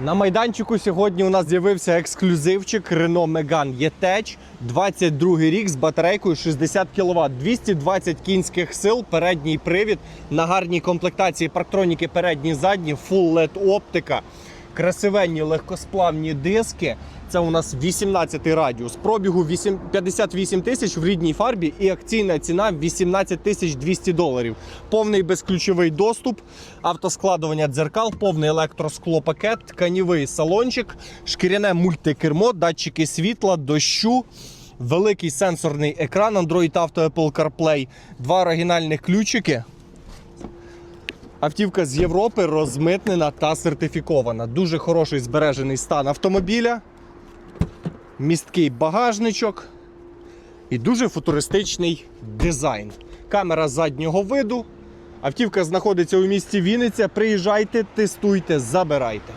На майданчику сьогодні у нас з'явився ексклюзивчик Renault Megane E-Tech, 22 рік з батарейкою 60 кВт, 220 кінських сил, передній привід, на гарній комплектації парктроніки передні задні, Full LED оптика, красивенні легкосплавні диски. Це у нас 18 радіус. Пробігу 8 58 тисяч в рідній фарбі і акційна ціна 18 тисяч 200 доларів. Повний безключовий доступ, автоскладування дзеркал, повний електросклопакет, тканівий салончик, шкіряне мультикермо, датчики світла, дощу. Великий сенсорний екран Android Auto Apple CarPlay, два оригінальних ключики. Автівка з Європи розмитнена та сертифікована. Дуже хороший збережений стан автомобіля, місткий багажничок і дуже футуристичний дизайн. Камера заднього виду. Автівка знаходиться у місті Вінниця. Приїжджайте, тестуйте, забирайте.